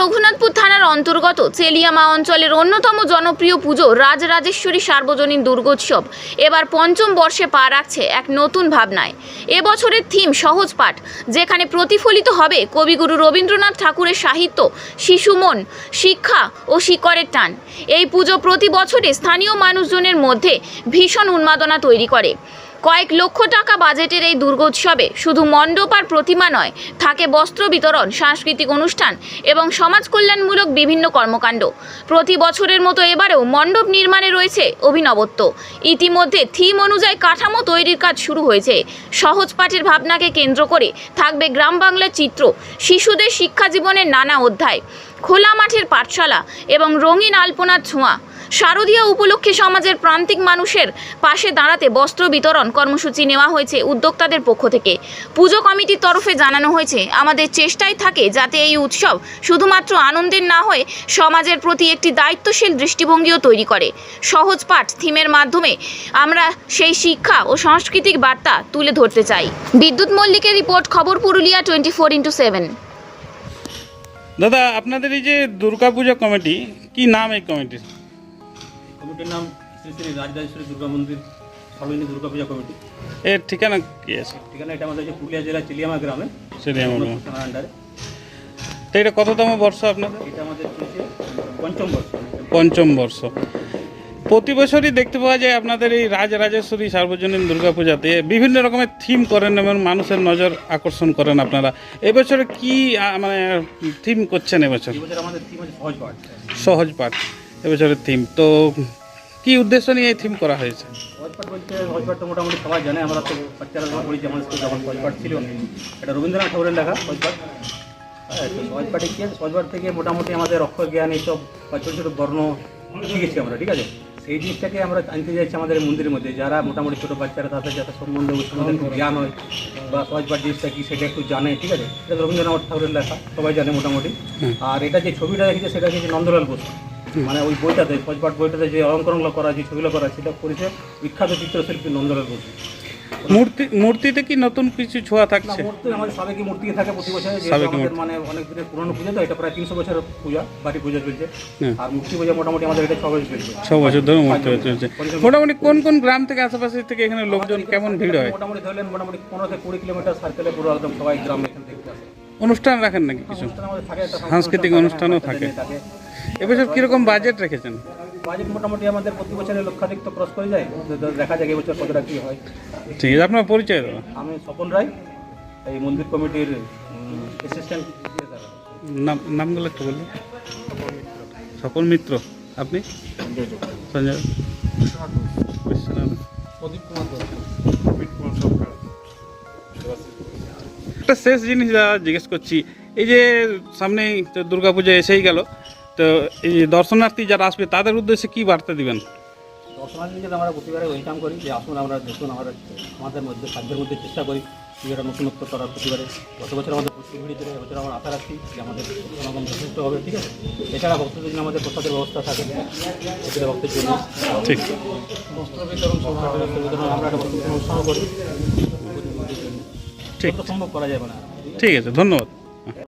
রঘুনাথপুর থানার অন্তর্গত চেলিয়ামা অঞ্চলের অন্যতম জনপ্রিয় পুজো রাজরাজেশ্বরী সার্বজনীন দুর্গোৎসব। এবার পঞ্চম বর্ষে পা রাখছে এক নতুন ভাবনায়। এবছরের থিম সহজ পাঠ, যেখানে প্রতিফলিত হবে কবিগুরু রবীন্দ্রনাথ ঠাকুরের সাহিত্য, শিশু মন, শিক্ষা ও শিকড়ের টান। এই পুজো প্রতি বছরে স্থানীয় মানুষজনের মধ্যে ভীষণ উন্মাদনা তৈরি করে। কয়েক লক্ষ টাকা বাজেটের এই দুর্গোৎসবে শুধু মণ্ডপ আর প্রতিমা নয়, থাকে বস্ত্র বিতরণ, সাংস্কৃতিক অনুষ্ঠান এবং সমাজ কল্যাণমূলক বিভিন্ন কর্মকাণ্ড। প্রতি বছরের মতো এবারেও মণ্ডপ নির্মাণে রয়েছে অভিনবত্ব। ইতিমধ্যে থিম অনুযায়ী কাঠামো তৈরির কাজ শুরু হয়েছে। সহজ পাঠের ভাবনাকে কেন্দ্র করে থাকবে গ্রাম বাংলার চিত্র, শিশুদের শিক্ষা জীবনের নানা অধ্যায়। খোলা মাঠের পাঠশালা এবং রঙিন আলপনার ছোঁয়া। শারদীয় উপলক্ষে সমাজের প্রান্তিক মানুষের পাশে দাঁড়াতে বস্ত্র বিতরণ কর্মসূচি নেওয়া হয়েছে উদ্যোক্তাদের পক্ষ থেকে। পুজো কমিটির তরফে জানানো হয়েছে, আমাদের চেষ্টাই থাকে যাতে এই উৎসব শুধুমাত্র আনন্দের না হয়ে সমাজের প্রতি একটি দায়িত্বশীল দৃষ্টিভঙ্গিও তৈরি করে। সহজ পাঠ থিমের মাধ্যমে আমরা সেই শিক্ষা ও সাংস্কৃতিক বার্তা তুলে ধরতে চাই। বিদ্যুৎ মল্লিকের রিপোর্ট, খবর Purulia twenty four into seven. দাদা, আপনাদের এই যে দুর্গাপূজা কমিটি, কি নাম এই কমিটির? কমিটির নাম শ্রী শ্রী রাজরাজেশ্বরী দুর্গা মন্দির সর্বজনীন দুর্গা পূজা কমিটি। এর ঠিকানা কি আছে? ঠিকানা এটা আমাদের পুরুলিয়া জেলার চিলিয়ামা গ্রামে। থানার আন্ডারে। তো এটা কততম বর্ষ আপনাদের? এটা আমাদের চলছে পঞ্চম বর্ষ। পঞ্চম বর্ষ। প্রতি বছরই দেখতে পাওয়া যায় আপনাদের এই রাজরাজেশ্বরী সার্বজনীন দুর্গাপূজাতে বিভিন্ন রকমের থিম করেন এবং মানুষের নজর আকর্ষণ করেন আপনারা। এবছরে কি মানে থিম করছেন এবছর? আমাদের থিম হচ্ছে সহজ পাঠ। সহজ পাঠ। এবছরের থিম তো কি উদ্দেশ্য নিয়ে এই থিম করা হয়েছে? সহজ বলতে তো মোটামুটি সবাই জানে আমরা তো বাচ্চারা যখন স্কুলে যখন সহজ ছিল এটা রবীন্দ্রনাথ ঠাকুরের লেখা কি আছে থেকে মোটামুটি আমাদের অক্ষর জ্ঞান এইসব বা ছোটো ছোটো বর্ণ শিখেছি আমরা ঠিক আছে? সেই জিনিসটাকে আমরা আনতে চাইছি আমাদের মন্দিরের মধ্যে। যারা মোটামুটি ছোটো বাচ্চারা তাদের যাতে সম্বন্ধে সম্বন্ধে একটু জ্ঞান হয় বা সহজ পাঠ জিনিসটা কি সেটা একটু জানে ঠিক আছে? এটা রবীন্দ্রনাথ ঠাকুরের লেখা সবাই জানে মোটামুটি। আর এটা যে ছবিটা দেখেছে সেটা হচ্ছে নন্দলাল বসু। মানে ওই বইটাতে সজপাঠ বইটাতে যে অলঙ্করণগুলো করা যে ছবিগুলো করা সেটা করেছে বিখ্যাত চিত্রশিল্পী নন্দলাল বসু মূর্তি মূর্তিতে কি নতুন কিছু ছোঁয়া থাকছে? মূর্তি আমাদের সাবেকি মূর্তি থাকে প্রতি বছর মানে অনেক দিনের পুরনো পুজো তো এটা প্রায় তিনশো বছরের পূজা বাড়ি পূজা চলছে। হ্যাঁ। আর মূর্তি পূজা মোটামুটি আমাদের এটা ছ বছর চলছে। ছ বছর ধরে মূর্তি চলছে। মোটামুটি কোন কোন গ্রাম থেকে আশেপাশে থেকে এখানে লোকজন কেমন ভিড় হয়? মোটামুটি ধরলেন মোটামুটি পনেরো থেকে কুড়ি কিলোমিটার সার্কেলে পুরো একদম সবাই গ্রাম এখান থেকে আসে। অনুষ্ঠান রাখেন নাকি কিছু? অনুষ্ঠান আমাদের থাকে সাংস্কৃতিক অনুষ্ঠানও থাকে। থাকে এবছর কীরকম বাজেট রেখেছেন? বাজেট মোটামুটি আমাদের প্রতি বছরের লক্ষাধিক তো ক্রস করে যায়। দেখা যাক এবছর কতটা কী হয়। ঠিক আছে আপনার পরিচয় দাদা আমি স্বপন রায় এই মন্দির কমিটির অ্যাসিস্ট্যান্ট নাম নামগুলো একটু বলুন। সকল মিত্র আপনি? সঞ্জয় বিশ্বনাথ। একটা শেষ জিনিস দাদা জিজ্ঞেস করছি এই যে সামনেই তো দুর্গাপূজা এসেই গেল তো এই যে দর্শনার্থী যারা আসবে তাদের উদ্দেশ্যে কি বার্তা দিবেন? দর্শনার্থীদের আমরা প্রতিবারে ওয়েলকাম করি যে আসুন আমরা দেখুন আমরা আমাদের মধ্যে সাধ্যের মধ্যে চেষ্টা করি পুজোটা নতুনত্ব করার প্রতিবারে। গত বছর আমাদের প্রচুর ভিড় ছিল এবছর আমরা আশা রাখছি যে আমাদের সমাগম যথেষ্ট হবে ঠিক আছে? এছাড়া ভক্তদের জন্য আমাদের প্রসাদের ব্যবস্থা থাকে প্রতিটা ভক্তের জন্য। ঠিক। বস্ত্র বিতরণ আমরা একটা উৎসাহ করি। ঠিক। সম্ভব করা যাবে না। ঠিক আছে ধন্যবাদ।